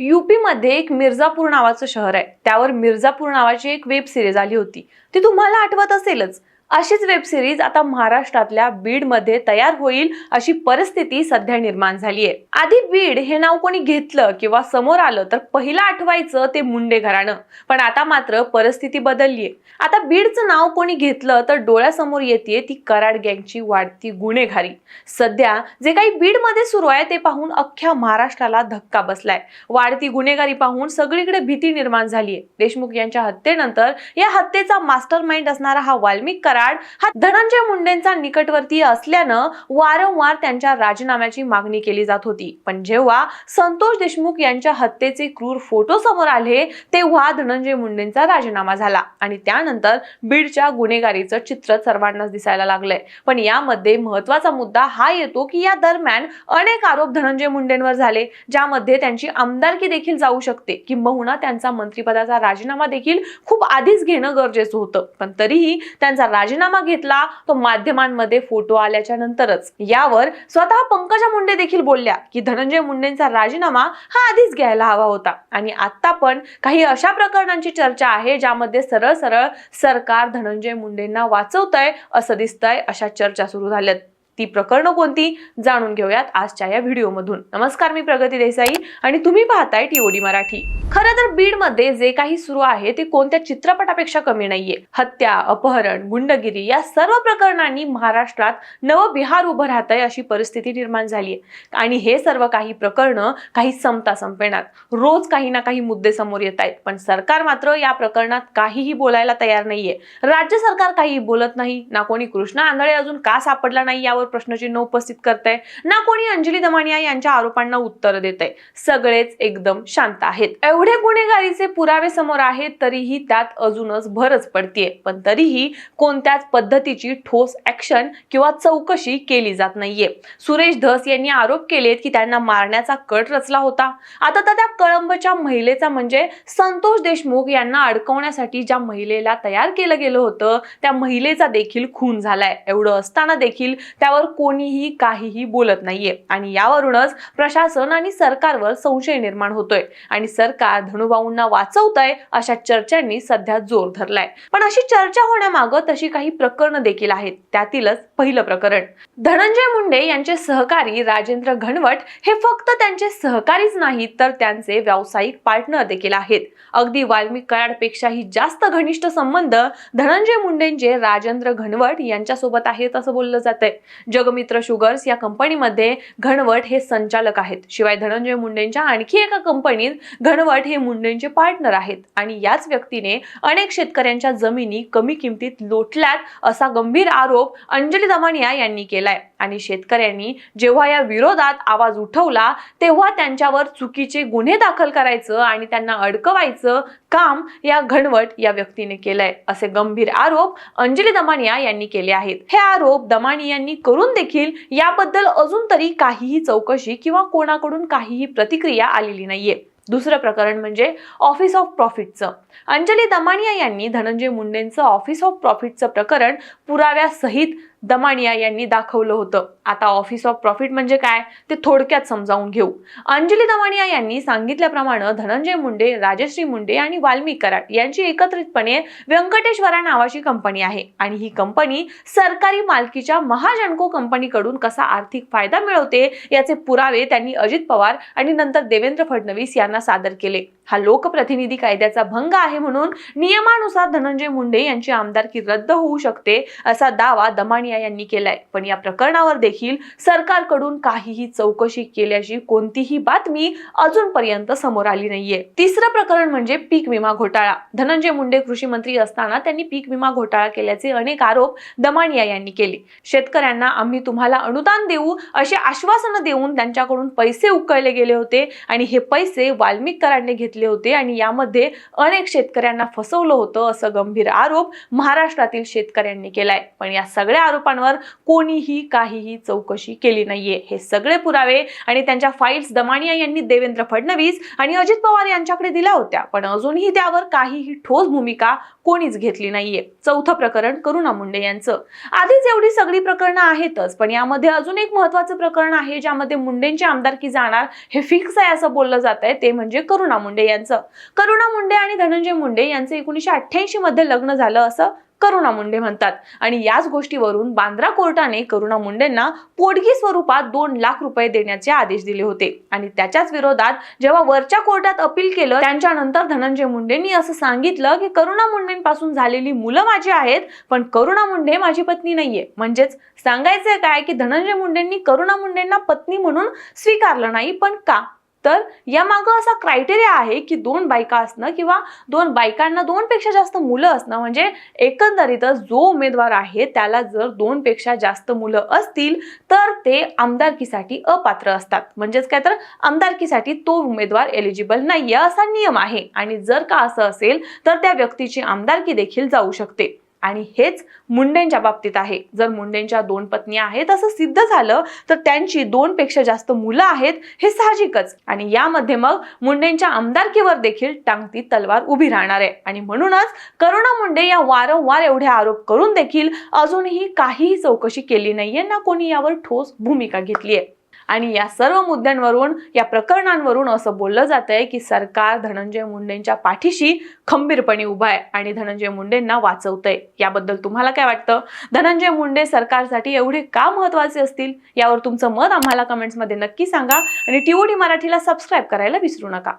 UP मध्ये एक मिर्झापूर नावाचं शहर आहे. त्यावर मिर्झापूर नावाची एक वेब सिरीज आली होती. ती तुम्हाला आठवत असेलच. अशीच वेब सिरीज आता महाराष्ट्रातल्या बीडमध्ये तयार होईल अशी परिस्थिती सध्या निर्माण झाली आहे आधी बीड हे नाव कोणी घेतलं किंवा समोर आलं तर पहिलं आठवायचं ते मुंडे घराणं. पण आता मात्र परिस्थिती बदललीये. आता बीडचं नाव कोणी घेतलं तर डोळ्यासमोर येते ती कराड गँगची वाढती गुन्हेगारी. सध्या जे काही बीडमध्ये सुरू आहे ते पाहून अख्ख्या महाराष्ट्राला धक्का बसलाय. वाढती गुन्हेगारी पाहून सगळीकडे भीती निर्माण झालीय. देशमुख यांच्या हत्येनंतर या हत्येचा मास्टर माइंड असणारा हा वाल्मिक कराड कराड हा धनंजय मुंडेंचा निकटवर्तीय असल्यानं वारंवार त्यांच्या राजीनाम्याची मागणी केली जात होती. पण जेव्हा संतोष देशमुख यांच्या हत्येचे क्रूर फोटो समोर आले तेव्हा धनंजय मुंडेंचा राजीनामा झाला आणि त्यानंतर बीडच्या गुन्हेगारीचं चित्र सर्वांनाच दिसायला लागलंय. पण यामध्ये महत्त्वाचा मुद्दा हा येतो की या दरम्यान अनेक आरोप धनंजय मुंडेंवर झाले ज्यामध्ये त्यांची आमदारकी देखील जाऊ शकते किंबहुना त्यांचा मंत्रिपदाचा राजीनामा देखील खूप आधीच घेणं गरजेचं होतं. पण तरीही त्यांचा राजीनामा घेतला तो माध्यमांमध्ये फोटो आल्याच्या नंतरच. यावर स्वतः पंकजा मुंडे देखील बोलल्या की धनंजय मुंडेंचा राजीनामा हा आधीच घ्यायला हवा होता. आणि आता पण काही अशा प्रकरणांची चर्चा आहे ज्यामध्ये सरळ सरळ सरकार धनंजय मुंडेंना वाचवतंय असं दिसतंय अशा चर्चा सुरू झाल्यात. ती प्रकरणं कोणती जाणून घेऊयात आजच्या या व्हिडिओमधून. नमस्कार मी प्रगती देसाई आणि तुम्ही पाहताय टीओडी मराठी. खरं तर बीडमध्ये जे काही सुरू आहे ते कोणत्या चित्रपटापेक्षा कमी नाहीये. हत्या अपहरण गुंडगिरी या सर्व प्रकरणांनी महाराष्ट्रात नवं बिहार उभं राहतंय अशी परिस्थिती निर्माण झाली आहे आणि हे सर्व काही प्रकरणं काही संपता संपेणार रोज काही ना काही मुद्दे समोर येत आहेत. पण सरकार मात्र या प्रकरणात काहीही बोलायला तयार नाहीये. राज्य सरकार काही बोलत नाही. ना कोणी कृष्णा आंधळे अजून का सापडला नाही यावर प्रश्नचिन्ह उपस्थित करतंय. ना कोणी अंजली दमानिया यांच्या आरोपांना उत्तर देत आहे सगळेच एकदम शांत आहेत. एवढे गुन्हेगारीचे पुरावे समोर आहेत तरीही त्यात अजूनच भरच पडतीये. पण तरीही कोणत्याच पद्धतीची ठोस ऍक्शन किंवा चौकशी केली जात नाहीये. सुरेश धस यांनी आरोप केलेत की त्यांना मारण्याचा कट रचला होता. आता तर त्या कळंबच्या महिलेचा म्हणजे संतोष देशमुख यांना अडकवण्यासाठी ज्या महिलेला तयार केलं गेलं होतं त्या महिलेचा देखील खून झालाय. एवढं असताना देखील त्यावर कोणीही काहीही बोलत नाहीये. आणि यावरूनच प्रशासन आणि सरकारवर संशय निर्माण होतोय. आणि सरकार धनुभाऊंना वाचवतंय अशा चर्चांनी सध्या जोर धरलाय. पण अशी चर्चा होण्यामागं तशी काही प्रकरणं देखील आहेत. त्यातीलच पहिलं प्रकरण. धनंजय मुंडे यांचे सहकारी राजेंद्र घनवट हे फक्त त्यांचे सहकारीच नाहीत तर त्यांचे व्यावसायिक पार्टनर देखील आहेत. अगदी वाल्मिक कराडपेक्षाही जास्त घनिष्ठ संबंध धनंजय मुंडेंचे राजेंद्र घनवट यांच्यासोबत आहेत असं बोललं जातंय. जगमित्र शुगर्स या कंपनीमध्ये घनवट हे संचालक आहेत. शिवाय धनंजय मुंडेंच्या आणखी एका कंपनीत घनवट हे मुंडेंचे पार्टनर आहेत. आणि याच व्यक्तीने अनेक शेतकऱ्यांच्या जमिनी कमी किमतीत लोटल्यात असा गंभीर आरोप अंजली दमानिया यांनी केलाय. आणि शेतकऱ्यांनी जेव्हा या विरोधात आवाज उठवला तेव्हा त्यांच्यावर चुकीचे गुन्हे दाखल करायचं आणि त्यांना अडकवायचं काम या घनवट या व्यक्तीने केलंय असे गंभीर आरोप अंजली दमानिया यांनी केले आहेत. हे आरोप दमानियांनी करून देखील याबद्दल अजून तरी काहीही चौकशी किंवा कोणाकडून काहीही प्रतिक्रिया आलेली नाहीये. दुसरं प्रकरण म्हणजे ऑफिस ऑफ प्रॉफिटचं अंजली दमानिया यांनी धनंजय मुंडेंचं ऑफिस ऑफ प्रॉफिटचं प्रकरण पुराव्यासहित दमानिया यांनी दाखवलं होतं. आता ऑफिस ऑफ प्रॉफिट म्हणजे काय? ते थोडक्यात समजावून घेऊ. अंजली दमानिया यांनी सांगितल्याप्रमाणे धनंजय मुंडे राजश्री मुंडे आणि वाल्मिक कराड यांची एकत्रितपणे व्यंकटेश्वरा नावाची कंपनी आहे. आणि ही कंपनी सरकारी मालकीच्या महाजनको कंपनीकडून कसा आर्थिक फायदा मिळवते याचे पुरावे त्यांनी अजित पवार आणि नंतर देवेंद्र फडणवीस यांना सादर केले. हा लोकप्रतिनिधी कायद्याचा भंग आहे म्हणून नियमानुसार धनंजय मुंडे यांची आमदारकी रद्द होऊ शकते असा दावा दमानिया यांनी केलाय. पण या प्रकरणावर देखील सरकारकडून काहीही चौकशी केल्याची कोणतीही बातमी अजूनपर्यंत समोर आली नाहीये. तिसरं प्रकरण म्हणजे पीक विमा घोटाळा. धनंजय मुंडे कृषी मंत्री असताना त्यांनी पीक विमा घोटाळा केल्याचे अनेक आरोप दमानिया यांनी केले. शेतकऱ्यांना आम्ही तुम्हाला अनुदान देऊ अशी आश्वासनं देऊन त्यांच्याकडून पैसे उकळले गेले होते आणि हे पैसे वाल्मिककरांनी घेतले घेतले होते आणि यामध्ये अनेक शेतकऱ्यांना फसवलं होतं असं गंभीर आरोप महाराष्ट्रातील शेतकऱ्यांनी केलाय. पण या सगळ्या आरोपांवर कोणीही काहीही चौकशी केली नाहीये. हे सगळे पुरावे आणि त्यांच्या फाईल्स दमानिया यांनी देवेंद्र फडणवीस आणि अजित पवार यांच्याकडे दिल्या होत्या. पण अजूनही त्यावर काहीही ठोस भूमिका कोणीच घेतली नाहीये. चौथं प्रकरण करुणा मुंडे यांचं. आधीच एवढी सगळी प्रकरणं आहेतच पण यामध्ये अजून एक महत्वाचं प्रकरण आहे ज्यामध्ये मुंडेंची आमदारकी जाणार हे फिक्स आहे असं बोललं जात आहे ते म्हणजे करुणा मुंडे यांचं. करुणा मुंडे आणि धनंजय मुंडे यांचं एकोणीशे अठ्ठ्याऐंशी मध्ये लग्न झालं असं करुणा मुंडे म्हणतात. आणि याच गोष्टीवरून बांद्रा कोर्टाने करुणा मुंडेंना पोटगी स्वरूपात दोन लाख रुपये देण्याचे आदेश दिले होते. आणि त्याच्याच विरोधात जेव्हा वरच्या कोर्टात अपील केलं त्यांच्यानंतर धनंजय मुंडेंनी असं सांगितलं की करुणा मुंडेंपासून झालेली मुलं माझी आहेत पण करुणा मुंडे माझी पत्नी नाहीये. म्हणजेच सांगायचंय काय की धनंजय मुंडेंनी करुणा मुंडेंना पत्नी म्हणून स्वीकारलं नाही पण का? तर यामागं असा क्रायटेरिया आहे की दोन बायका असणं किंवा दोन बायकांना दोनपेक्षा जास्त मुलं असणं म्हणजे एकंदरीतच जो उमेदवार आहे त्याला जर दोनपेक्षा जास्त मुलं असतील तर ते आमदारकीसाठी अपात्र असतात. म्हणजेच काय तर आमदारकीसाठी तो उमेदवार एलिजिबल नाही असा नियम आहे. आणि जर का असं असेल तर त्या व्यक्तीची आमदारकी देखील जाऊ शकते. आणि हेच मुंडेंच्या बाबतीत आहे. जर मुंडेंच्या दोन पत्नी आहेत असं सिद्ध झालं तर त्यांची दोन पेक्षा जास्त मुलं आहेत हे साहजिकच. आणि यामध्ये मग मुंडेंच्या आमदारकीवर देखील टांगती तलवार उभी राहणार आहे. आणि म्हणूनच करुणा मुंडे या वारंवार एवढे आरोप करून देखील अजूनही काहीही चौकशी केली नाहीये ना कोणी यावर ठोस भूमिका घेतली आहे आणि या सर्व मुद्द्यांवरून या प्रकरणांवरून असं बोललं जात आहे की सरकार धनंजय मुंडेंच्या पाठीशी खंबीरपणे उभं आहे आणि धनंजय मुंडेंना वाचवतंय. याबद्दल तुम्हाला काय वाटतं? धनंजय मुंडे सरकारसाठी एवढे का महत्त्वाचे असतील? यावर तुमचं मत आम्हाला कमेंट्समध्ये नक्की सांगा आणि टीओडी मराठीला सबस्क्राईब करायला विसरू नका.